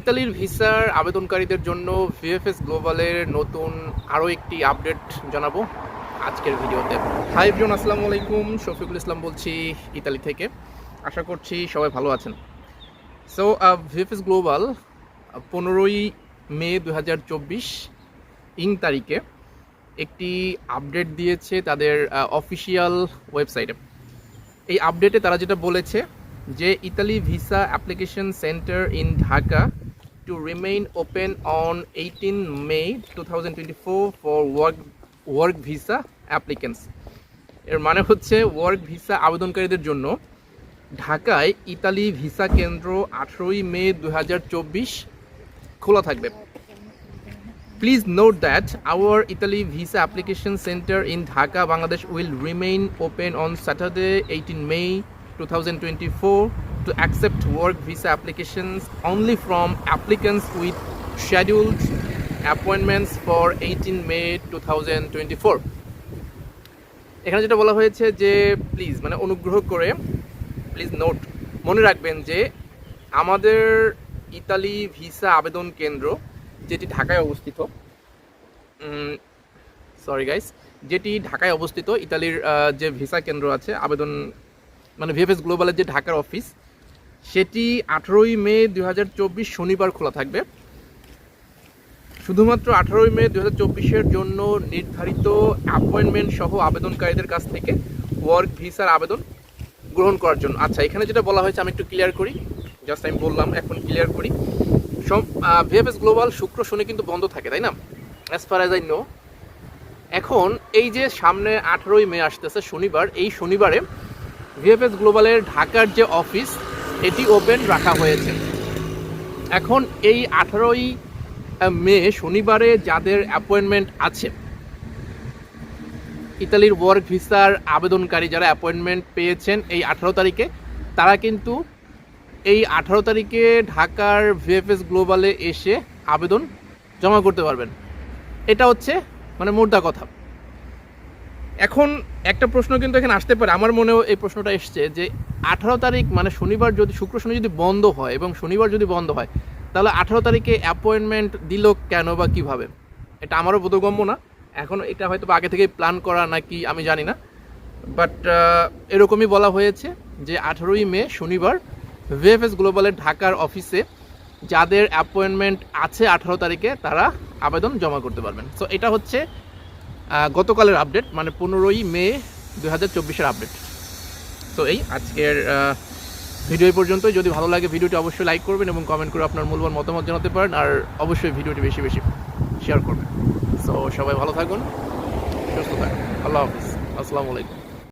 ইতালির ভিসার আবেদনকারীদের জন্য ভিএফএস গ্লোবালের নতুন আরও একটি আপডেট জানাব আজকের ভিডিওতে। হাই ব্রিয়ন আসসালামু আলাইকুম। শফিকুল ইসলাম বলছি ইতালি থেকে। আশা করছি সবাই ভালো আছেন। সো ভিএফএস গ্লোবাল পনেরোই মে দু হাজার চব্বিশ ইং তারিখে একটি আপডেট দিয়েছে তাদের অফিসিয়াল ওয়েবসাইটে। এই আপডেটে তারা যেটা বলেছে যে Italy visa application centre in Dhaka to remain open on eighteen May two thousand twenty four for work work visa applicants এর মানে হচ্ছে ওয়ার্ক ভিসা আবেদনকারীদের জন্য ঢাকায় ইতালি ভিসা কেন্দ্র আঠেরোই মে দু হাজার চব্বিশ খোলা থাকবে। Please note that our Italy visa application center in Dhaka, Bangladesh will remain open on Saturday, 18 May 2024 to accept work visa applications only from applicants with scheduled appointments for 18 May 2024. এখানে যেটা বলা হয়েছে যে প্লিজ মানে অনুগ্রহ করে please note মনে রাখবেন যে, আমাদের ইতালি ভিসা আবেদন কেন্দ্র, যেটি ঢাকায় অবস্থিত সরি গাইস যেটি ঢাকায় অবস্থিত, ইতালির যে ভিসা কেন্দ্র আছে, আবেদন মানে ভিএফএস গ্লোবালের যে ঢাকার অফিস সেটি আঠেরোই মে দু হাজার চব্বিশ শনিবার খোলা থাকবে। শুধুমাত্র আঠারোই মে দু হাজার জন্য নির্ধারিত অ্যাপয়েন্টমেন্ট সহ আবেদনকারীদের কাছ থেকে ওয়ার্ক ভিসার আবেদন গ্রহণ করার জন্য। আচ্ছা এখানে যেটা বলা হয়েছে, আমি একটু ক্লিয়ার করি। জাস্ট আমি বললাম, এখন ক্লিয়ার করি। সব ভিএফএস গ্লোবাল শুক্র শনি কিন্তু বন্ধ থাকে, তাই না? As far as I know এখন এই যে সামনে আঠেরোই মে আসতেছে শনিবার, এই শনিবারে ভিএফএস গ্লোবালের ঢাকার যে অফিস এটি ওপেন রাখা হয়েছে। এখন এই আঠেরোই মে শনিবারে যাদের অ্যাপয়েন্টমেন্ট আছে, ইতালির ওয়ার্ক ভিসার আবেদনকারী যারা অ্যাপয়েন্টমেন্ট পেয়েছেন এই আঠারো তারিখে, তারা কিন্তু এই আঠারো তারিখে ঢাকার ভিএফএস গ্লোবালে এসে আবেদন জমা করতে পারবেন। এটা হচ্ছে মানে মোদ্দা কথা। এখন একটা প্রশ্ন কিন্তু এখানে আসতে পারে। আমার মনেও এই প্রশ্নটা এসছে যে আঠারো তারিখ মানে শনিবার যদি, শুক্র শনি যদি বন্ধ হয় এবং শনিবার যদি বন্ধ হয়, তাহলে আঠারো তারিখে অ্যাপয়েন্টমেন্ট দিল কেন বা কীভাবে? এটা আমারও বোধগম্য না। এখন এটা হয়তো আগে থেকেই প্ল্যান করা নাকি আমি জানি না। বাট এরকমই বলা হয়েছে যে আঠেরোই মে শনিবার ভিএফএস গ্লোবালের ঢাকার অফিসে যাদের অ্যাপয়েন্টমেন্ট আছে আঠারো তারিখে, তারা আবেদন জমা করতে পারবেন। সো এটা হচ্ছে গতকালের আপডেট মানে পনেরোই মে দু হাজার চব্বিশের আপডেট তো এই আজকের ভিডিও এই পর্যন্তই। যদি ভালো লাগে ভিডিওটি অবশ্যই লাইক করবেন এবং কমেন্ট করে আপনার মূল্যবান মতামত জানাতে পারেন। আর অবশ্যই ভিডিওটি বেশি বেশি শেয়ার করবেন। সো সবাই ভালো থাকুন, সুস্থ থাকুন। আল্লাহ হাফিজ। আসসালামু আলাইকুম।